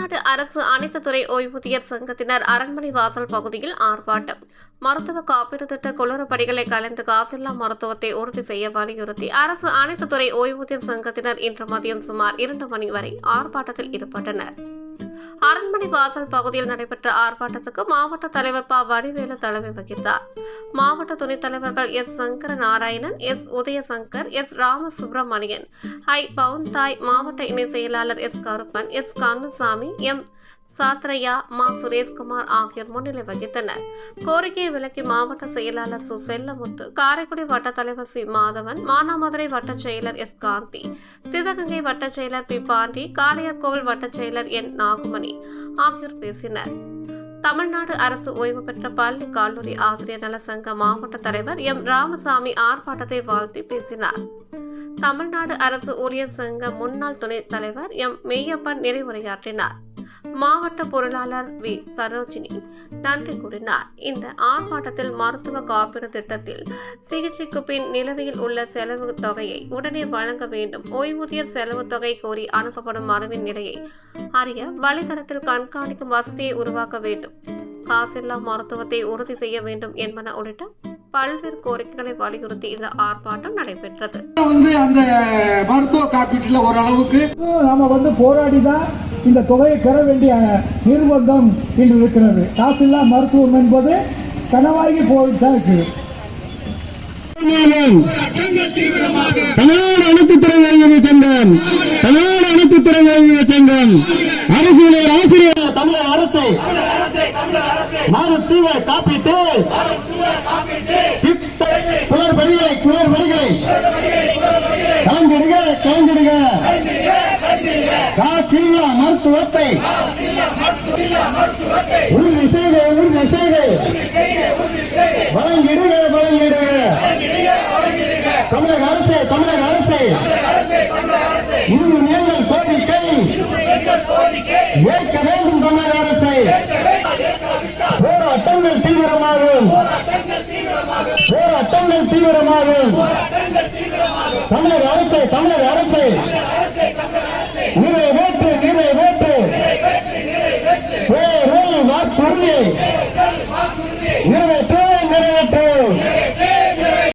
அரசு அனைத்து துறை ஓய்வூதியர் சங்கத்தினர் அரண்மனை வாசல் பகுதியில் ஆர்ப்பாட்டம். மருத்துவ காப்பீடு திட்ட குளறுபடிகளை கலந்து காசில்லா மருத்துவத்தை உறுதி செய்ய வலியுறுத்தி அரசு அனைத்து துறை ஓய்வூதியர் சங்கத்தினர் இன்று மதியம் சுமார் இரண்டு மணி வரை ஆர்ப்பாட்டத்தில் ஈடுபட்டனர். அரண்மனை வாசல் பகுதியில் நடைபெற்ற ஆர்ப்பாட்டத்துக்கு மாவட்ட தலைவர் ப. வடிவேலு தலைமை வகித்தார். மாவட்ட துணைத் தலைவர்கள் S. Sankara Narayanan S. Udayasankar S. Ramasubramanian I. Pavunthai மாவட்ட இணை செயலாளர் S. Karuppan S. Kannusamy M. Sathraiya மா சுரேஷ்குமார் ஆகியோர் முன்னிலை வகித்தனர். கோரிக்கையை விலக்கி மாவட்ட செயலாளர் சு. செல்லமுத்து காரைக்குடி வட்ட தலைவர் சி. மாதவன் மானாமதுரை வட்ட செயலர் எஸ். காந்தி சிவகங்கை வட்ட செயலர் பி. பாண்டி காளையார்கோவில் வட்ட செயலர் என். நாகுமணி ஆகியோர் பேசினர். தமிழ்நாடு அரசு ஓய்வு பெற்ற பள்ளி கல்லூரி ஆசிரியர் நல சங்க மாவட்ட தலைவர் எம். ராமசாமி ஆர்ப்பாட்டத்தை வாழ்த்தி பேசினார். தமிழ்நாடு அரசு ஊழியர் சங்க முன்னாள் துணைத் தலைவர் எம். மெய்யப்பன் நிறைவுரையாற்றினார். மாவட்ட பொருளாளர் வி. சரோஜினி நன்றி கூறினார். இந்த ஆர்ப்பாட்டத்தில் மருத்துவ காப்பீடு திட்டத்தில் சிகிச்சைக்கு பின் நிலுவையில் உள்ள செலவு தொகையை உடனே வழங்க வேண்டும். ஓய்வூதியர் செலவு தொகை கோரி அனுப்பப்படும் மனுவின் நிலையை அறிய வலைதளத்தில் கண்காணிக்கும் வசதியை உருவாக்க வேண்டும். காசில்லா மருத்துவத்தை உறுதி செய்ய வேண்டும் என்பன உள்ளிட்ட பல்வேறு கோரிக்கைகளை வலியுறுத்தி இந்த ஆர்ப்பாட்டம் நடைபெற்றது. வந்து அந்த மருத்துவ காப்பீட்டுல ஓரளவுக்கு நாம வந்து போராடி தான் இந்த தொகையை பெற வேண்டிய நிர்பந்தம் இன்று இருக்கிறது. காசில்லா மருத்துவம் என்பது கனவாகி போயிட்டு தான் இருக்குது. தமிழ்நாடு அனைத்து துறை ஓய்வூதிய சங்கம் தமிழ்நாடு அனைத்து துறை ஓய்வூதிய சங்கம் அரசியல் ஆசிரியர் தமிழக அரசு. மருத்துவ காப்பீட்டு. காசில்லா மருத்துவத்தை. உறுதி செய்து உறுதி செய்து. வழங்கிடுக வழங்கிடுக. தமிழக அரசு தமிழக அரசு. இன்னும் எங்கள் கோரிக்கை ஏற்க வேண்டும் தமிழக அரசை. போராட்டங்கள் தீவிரமாகும். போராட்டங்கள் தீவிரமாகும். தமிழக அரசு தமிழக அரசு. வாக்குறுதி